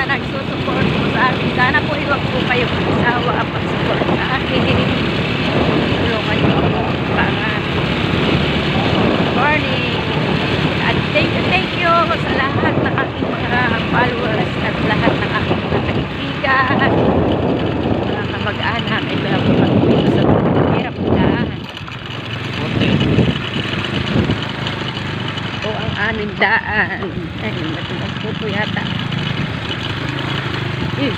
na nagsusupport po sa akin. Sana po iwag po kayo pagsawa at pagsupport sa akin. Tulungan niyo po para morning. At thank you, thank you sa lahat ng aking mga followers at lahat ng aking mga kaibigan. Mga kamag-anak, ay wala po magpito sa hirap na. O ang aming daan. Ay, matulang po po yata. নাকি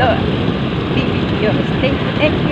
Kaya ulit po ako mag-video. Thank you, thank you.